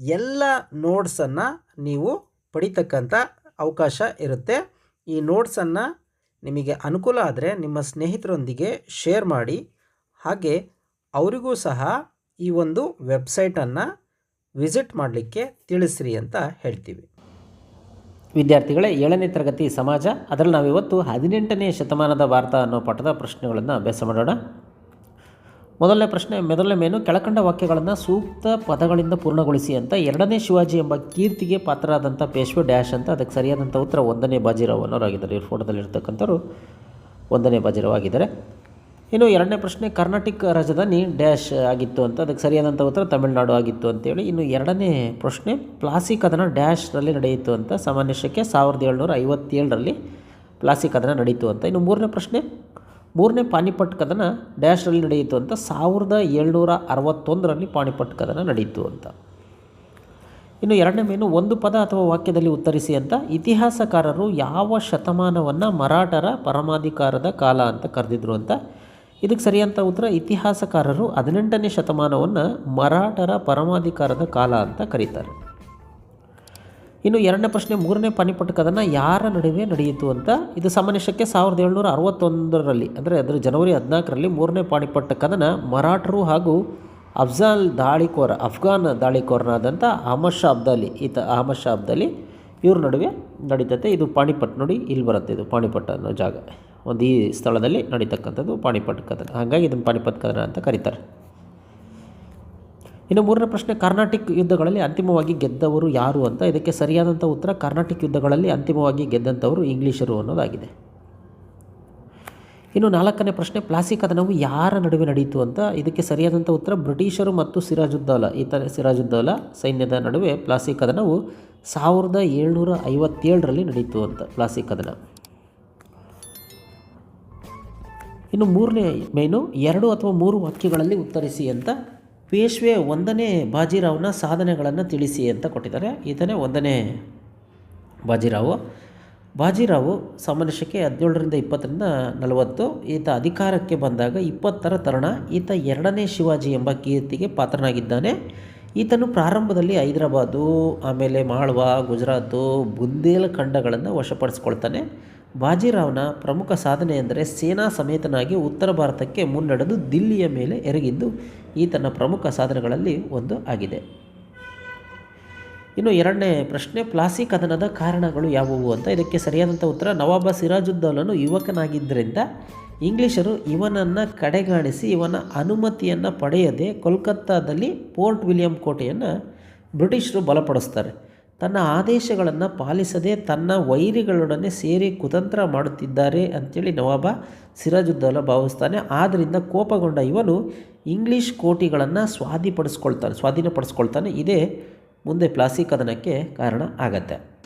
ಎಲ್ಲ ನೋಟ್ಸನ್ನು ನೀವು ಪಡಿತಕ್ಕಂಥ ಅವಕಾಶ ಇರುತ್ತೆ. ಈ ನೋಟ್ಸನ್ನು ನಿಮಗೆ ಅನುಕೂಲ ಆದರೆ ನಿಮ್ಮ ಸ್ನೇಹಿತರೊಂದಿಗೆ ಶೇರ್ ಮಾಡಿ. ಹಾಗೆ ಅವರಿಗೂ ಸಹ ಈ ಒಂದು ವೆಬ್ಸೈಟನ್ನು ವಿಸಿಟ್ ಮಾಡಲಿಕ್ಕೆ ತಿಳಿಸ್ರಿ ಅಂತ ಹೇಳ್ತೀವಿ. ವಿದ್ಯಾರ್ಥಿಗಳೇ, ಏಳನೇ ತರಗತಿ ಸಮಾಜ, ಅದರಲ್ಲಿ ನಾವಿವತ್ತು ಹದಿನೆಂಟನೇ ಶತಮಾನದ ಭಾರತ ಅನ್ನೋ ಪಾಠದ ಪ್ರಶ್ನೆಗಳನ್ನು ಅಭ್ಯಾಸ ಮಾಡೋಣ. ಮೊದಲನೇ ಪ್ರಶ್ನೆ ಮೊದಲನೇ ಮೇನು ಕೆಳಕಂಡ ವಾಕ್ಯಗಳನ್ನು ಸೂಕ್ತ ಪದಗಳಿಂದ ಪೂರ್ಣಗೊಳಿಸಿ ಅಂತ ಎರಡನೇ ಶಿವಾಜಿ ಎಂಬ ಕೀರ್ತಿಗೆ ಪಾತ್ರರಾದಂಥ ಪೇಶ್ವೆ ಡ್ಯಾಶ್ ಅಂತ ಅದಕ್ಕೆ ಸರಿಯಾದಂಥ ಉತ್ತರ ಒಂದನೇ ಬಾಜಿರಾವ್ ಅನ್ನೋರಾಗಿದ್ದಾರೆ. ಈ ಫೋಟೋದಲ್ಲಿ ಇರ್ತಕ್ಕಂಥವ್ರು ಒಂದನೇ ಬಾಜಿರಾವ್ ಆಗಿದ್ದಾರೆ. ಇನ್ನು ಎರಡನೇ ಪ್ರಶ್ನೆ, ಕರ್ನಾಟಕ ರಾಜಧಾನಿ ಡ್ಯಾಶ್ ಆಗಿತ್ತು ಅಂತ ಅದಕ್ಕೆ ಸರಿಯಾದಂಥ ಉತ್ತರ ತಮಿಳುನಾಡು ಆಗಿತ್ತು ಅಂತೇಳಿ. ಇನ್ನು ಎರಡನೇ ಪ್ರಶ್ನೆ, ಪ್ಲಾಸಿ ಕದನ ಡ್ಯಾಶ್ನಲ್ಲಿ ನಡೆಯಿತು ಅಂತ ಸಾಮಾನ್ಯ ಶಕೆ ಸಾವಿರದ ಏಳ್ನೂರ ಐವತ್ತೇಳರಲ್ಲಿ ಪ್ಲಾಸಿ ಕದನ ನಡೀತು ಅಂತ. ಇನ್ನು ಮೂರನೇ ಪ್ರಶ್ನೆ ಮೂರನೇ ಪಾನಿಪಟ್ ಕದನ ಡ್ಯಾಶ್ರಲ್ಲಿ ನಡೆಯಿತು ಅಂತ ಸಾವಿರದ ಏಳ್ನೂರ ಅರವತ್ತೊಂದರಲ್ಲಿ ಪಾಣಿಪಟ್ ಕದನ ನಡೆಯಿತು ಅಂತ. ಇನ್ನು ಎರಡನೇ ಮೇನು ಒಂದು ಪದ ಅಥವಾ ವಾಕ್ಯದಲ್ಲಿ ಉತ್ತರಿಸಿ ಅಂತ, ಇತಿಹಾಸಕಾರರು ಯಾವ ಶತಮಾನವನ್ನು ಮರಾಠರ ಪರಮಾಧಿಕಾರದ ಕಾಲ ಅಂತ ಕರೆದಿದ್ರು ಅಂತ. ಇದಕ್ಕೆ ಸರಿಯಂತ ಉತ್ತರ, ಇತಿಹಾಸಕಾರರು ಹದಿನೆಂಟನೇ ಶತಮಾನವನ್ನು ಮರಾಠರ ಪರಮಾಧಿಕಾರದ ಕಾಲ ಅಂತ ಕರೀತಾರೆ. ಇನ್ನು ಎರಡನೇ ಪ್ರಶ್ನೆ, ಮೂರನೇ ಪಾನಿಪಟ್ ಕದನ ಯಾರ ನಡುವೆ ನಡೆಯಿತು ಅಂತ? ಇದು ಸಾಮಾನ್ಯಶಕ್ಕೆ ಸಾವಿರದ ಏಳ್ನೂರ ಅರವತ್ತೊಂದರಲ್ಲಿ, ಅಂದರೆ ಅದರ ಜನವರಿ ಹದಿನಾಲ್ಕರಲ್ಲಿ ಮೂರನೇ ಪಾಣಿಪಟ್ಟ ಕದನ ಮರಾಠರು ಹಾಗೂ ಅಫ್ಜಾಲ್ ದಾಳಿಕೋರ, ಅಫ್ಘಾನ್ ದಾಳಿಕೋರನಾದಂಥ ಅಹಮದ್ ಶಾ ಅಬ್ದಾಲಿ ಈತ ಅಹಮದ್ ಶಾ ಅಬ್ದಾಲಿ ಇವ್ರ ನಡುವೆ ನಡೀತೈತೆ. ಇದು ಪಾಣಿಪಟ್ ನೋಡಿ ಇಲ್ಲಿ ಬರುತ್ತೆ ಇದು ಪಾಣಿಪಟ್ ಅನ್ನೋ ಜಾಗ. ಒಂದು ಈ ಸ್ಥಳದಲ್ಲಿ ನಡೀತಕ್ಕಂಥದ್ದು ಪಾಣಿಪಟ್ ಕದನ ಹಾಗಾಗಿ ಇದನ್ನು ಪಾಣಿಪತ್ ಕದನ ಅಂತ ಕರೀತಾರೆ. ಇನ್ನು ಮೂರನೇ ಪ್ರಶ್ನೆ, ಕರ್ನಾಟಕ ಯುದ್ಧಗಳಲ್ಲಿ ಅಂತಿಮವಾಗಿ ಗೆದ್ದವರು ಯಾರು ಅಂತ? ಇದಕ್ಕೆ ಸರಿಯಾದಂಥ ಉತ್ತರ, ಕರ್ನಾಟಕ ಯುದ್ಧಗಳಲ್ಲಿ ಅಂತಿಮವಾಗಿ ಗೆದ್ದಂಥವರು ಇಂಗ್ಲೀಷರು ಅನ್ನೋದಾಗಿದೆ. ಇನ್ನು ನಾಲ್ಕನೇ ಪ್ರಶ್ನೆ, ಪ್ಲಾಸಿ ಕದನವು ಯಾರ ನಡುವೆ ನಡೆಯಿತು ಅಂತ? ಇದಕ್ಕೆ ಸರಿಯಾದಂಥ ಉತ್ತರ, ಬ್ರಿಟಿಷರು ಮತ್ತು ಸಿರಾಜುದ್ದೌಲ ಈತ ಸಿರಾಜುದ್ದೌಲ ಸೈನ್ಯದ ನಡುವೆ ಪ್ಲಾಸಿ ಕದನವು ಸಾವಿರದ ಏಳ್ನೂರ ಐವತ್ತೇಳರಲ್ಲಿ ನಡೆಯಿತು ಅಂತ, ಪ್ಲಾಸಿ ಕದನ. ಇನ್ನು ಮೂರನೇ ಮೇನು, ಎರಡು ಅಥವಾ ಮೂರು ವಾಕ್ಯಗಳಲ್ಲಿ ಉತ್ತರಿಸಿ ಅಂತ ಪೇಶ್ವೆ ಒಂದನೇ ಬಾಜಿರಾವ್ನ ಸಾಧನೆಗಳನ್ನು ತಿಳಿಸಿ ಅಂತ ಕೊಟ್ಟಿದ್ದಾರೆ. ಈತನೇ ಒಂದನೇ ಬಾಜಿರಾವು. ಬಾಜಿರಾವು ಸಾಮಾನ್ಯ ಶಕೆ ಹದಿನೇಳರಿಂದ ಇಪ್ಪತ್ತರಿಂದ ನಲವತ್ತು, ಈತ ಅಧಿಕಾರಕ್ಕೆ ಬಂದಾಗ ಇಪ್ಪತ್ತರ ತರುಣ ಈತ ಎರಡನೇ ಶಿವಾಜಿ ಎಂಬ ಕೀರ್ತಿಗೆ ಪಾತ್ರನಾಗಿದ್ದಾನೆ. ಈತನು ಪ್ರಾರಂಭದಲ್ಲಿ ಹೈದರಾಬಾದು, ಆಮೇಲೆ ಮಾಳ್ವಾ, ಗುಜರಾತು ಬುಂದೇಲ್ ಖಂಡಗಳನ್ನು ವಶಪಡಿಸ್ಕೊಳ್ತಾನೆ. ಬಾಜಿರಾವ್ನ ಪ್ರಮುಖ ಸಾಧನೆ ಎಂದರೆ ಸೇನಾ ಸಮೇತನಾಗಿ ಉತ್ತರ ಭಾರತಕ್ಕೆ ಮುನ್ನಡೆದು ದಿಲ್ಲಿಯ ಮೇಲೆ ಎರಗಿದ್ದು ಈತನ ಪ್ರಮುಖ ಸಾಧನೆಗಳಲ್ಲಿ ಒಂದು ಆಗಿದೆ. ಇನ್ನು ಎರಡನೇ ಪ್ರಶ್ನೆ, ಪ್ಲಾಸಿ ಕದನದ ಕಾರಣಗಳು ಯಾವುವು ಅಂತ ಇದಕ್ಕೆ ಸರಿಯಾದಂಥ ಉತ್ತರ, ನವಾಬ ಸಿರಾಜುದ್ದೌಲನು ಯುವಕನಾಗಿದ್ದರಿಂದ ಇಂಗ್ಲಿಷರು ಇವನನ್ನು ಕಡೆಗಾಣಿಸಿ ಇವನ ಅನುಮತಿಯನ್ನು ಪಡೆಯದೆ ಕೋಲ್ಕತ್ತಾದಲ್ಲಿ ಪೋರ್ಟ್ ವಿಲಿಯಂ ಕೋಟೆಯನ್ನು ಬ್ರಿಟಿಷರು ಬಲಪಡಿಸ್ತಾರೆ. ತನ್ನ ಆದೇಶಗಳನ್ನು ಪಾಲಿಸದೆ ತನ್ನ ವೈರಿಗಳೊಡನೆ ಸೇರಿ ಕುತಂತ್ರ ಮಾಡುತ್ತಿದ್ದಾರೆ ಅಂಥೇಳಿ ನವಾಬ ಸಿರಾಜುದ್ದೌಲ ಭಾವಿಸ್ತಾನೆ. ಆದ್ದರಿಂದ ಕೋಪಗೊಂಡ ಇವನು ಇಂಗ್ಲೀಷ್ ಕೋಟಿಗಳನ್ನು ಸ್ವಾಧೀನಪಡಿಸ್ಕೊಳ್ತಾನೆ ಸ್ವಾಧೀನಪಡಿಸ್ಕೊಳ್ತಾನೆ. ಇದೇ ಮುಂದೆ ಪ್ಲಾಸಿ ಕದನಕ್ಕೆ ಕಾರಣ ಆಗತ್ತೆ.